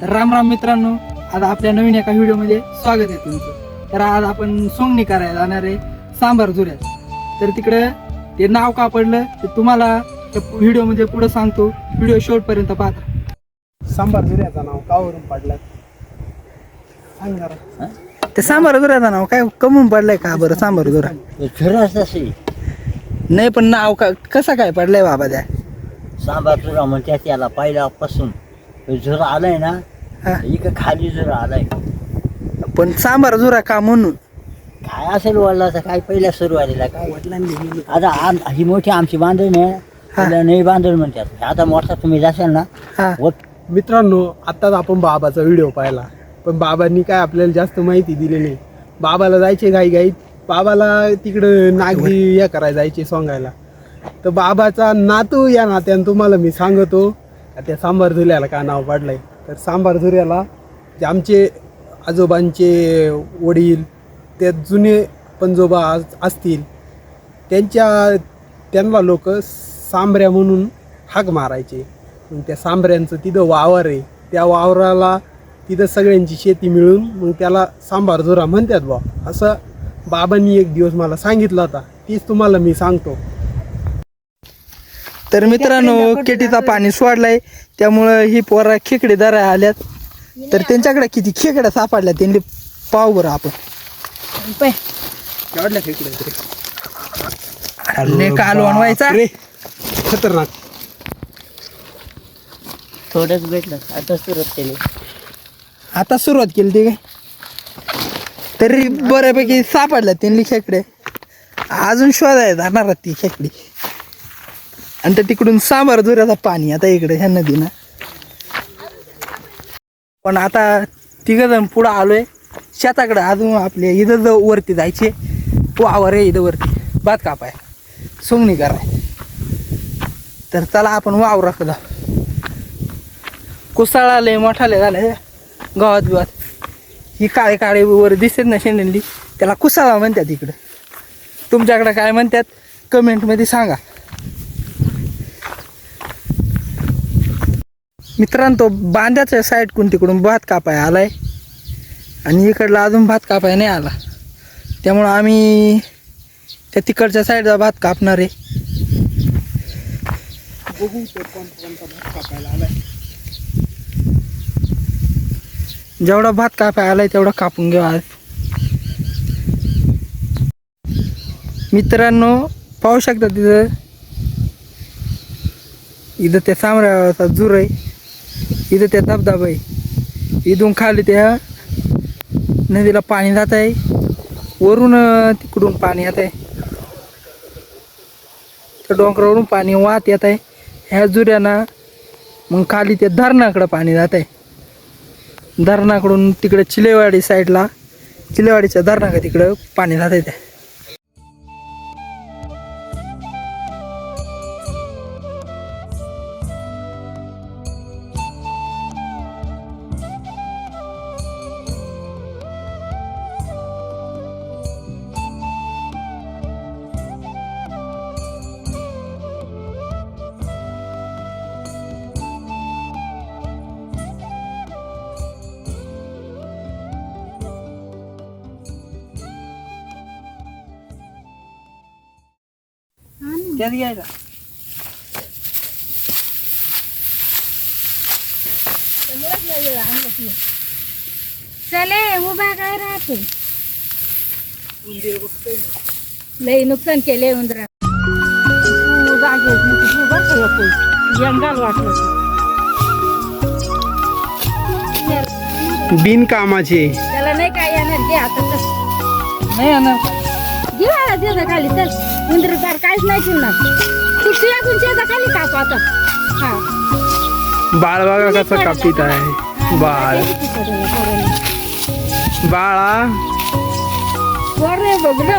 तर राम राम मित्रांनो आज आपल्या नवीन एका व्हिडिओमध्ये स्वागत आहे तुमचं. तर आज आपण सोंगणी करायला जाणार आहे सांबार जुऱ्यात. तर तिकडं ते नाव का पडलं ते तुम्हाला व्हिडिओमध्ये पुढं सांगतो. व्हिडिओ शेवटपर्यंत पाहता. सांबार जुऱ्याचं नाव कावरून पडलं? सांग जरा. ते सांबार जुऱ्याचं नाव काय कमून पडलंय का बरं सांबार जुरा? नाही पण नाव का कसं काय पडलंय बाबा त्या? सांबार झुरा म्हणतात त्याला पहिल्यापासून. झुरा आलाय ना हा. इकडे खाली झुरा आलाय. पण सांबार जुरा का म्हणून? काय असेल वडिलाचं काय पहिल्या सुरुवातीला? काय आता आम ही मोठी आमची बांधण आहे. नाही बांधण म्हणतात. आता मोठा तुम्ही जाशाल ना हा. व मित्रांनो आत्ताच आपण बाबाचा व्हिडिओ पाहिला. पण बाबांनी काय आपल्याला जास्त माहिती दिली नाही. बाबाला जायचे घाई घाईत. बाबाला तिकडं नागरी हे करायला जायचे सोंगायला. तर बाबाचा नातू या नात्यानं तुम्हाला मी सांगतो त्या सांबार झुऱ्याला का नाव पडलंय? तर सांबार झुऱ्याला जे आमचे आजोबांचे वडील ते जुने पंजोबा आज असतील त्यांच्या त्यांना लोक सांबऱ्या म्हणून हाक मारायचे. मग त्या सांबऱ्यांचं तिथं वावर आहे. त्या वावराला तिथं सगळ्यांची शेती मिळून मग त्याला सांबार झुरा म्हणतात बा असं बाबांनी एक दिवस मला सांगितलं होता. तीच तुम्हाला मी सांगतो. तर मित्रांनो केटीचा पाणी सोडलाय. त्यामुळं ही पोरा खेकडे दरा आल्यात. तर त्यांच्याकडे किती खेकड्या सापडल्या त्यांनी पाव बरं आपण. खेकडे कालवण व्हायचा? खतरनाक. थोडंच भेटलं. आता सुरुवात केली. आता सुरुवात केली ती काय? तरी बऱ्यापैकी सापडल्या त्यांनी खेकडे. अजून शोधाय जाणार ती खेकडी. आणि त्या तिकडून सांबार दुऱ्याचा पाणी आता इकडे ह्या नदीनं. पण आता तिघ जण पुढं आलोय. शेताकडे अजून आपले इथं जर वरती जायचे. वावर आहे इथं वरती. भात कापाय. सोंगणी कराय. तर चला आपण वावराकडं जाऊ. कुसाळा लय मोठाले झाले गावात बिवात. ही काळे काळे वर दिसत ना शेंडली. त्याला कुसाळा म्हणतात इकडं. तुमच्याकडं काय म्हणतात? कमेंटमध्ये सांगा. मित्रांनो तो बांध्याच्या साईडकडून तिकडून भात कापाय आलाय. आणि इकडला अजून भात कापाय नाही आला. त्यामुळं आम्ही त्या तिकडच्या साईडचा भात कापणार आहे. बघू तो कोणता कोणता भात कापायला आलाय. जेवढा भात कापाय आलाय तेवढा कापून घेऊ आज. मित्रांनो पाहू शकता तिथं. इथं त्या सामराचा जूर आहे. इथं त्या धबधबा आहे. इथून खाली त्या नदीला पाणी जात आहे. वरून तिकडून पाणी येत आहे. त्या डोंगरावरून पाणी वाहत येत आहे. ह्या जुऱ्याना मग खाली त्या धरणाकडं पाणी जात आहे. धरणाकडून तिकडे चिलेवाडी साईडला चिलेवाडीच्या धरणाकडे तिकडं पाणी जात आहे त्यात घ्यायचा. चले उभा काय राहते? लई नुकसान केले उंदरा. बिनकामाचे. त्याला नाही काय येणार घे आता चल. नाही ना घे खाली चल. उंदर तर काहीच नाही चिन्ह तू कुंच्याचा खाली काप आता. हा. बाळ बघा कसं कापित आहे. बाळ. बाळा. वर बघ ना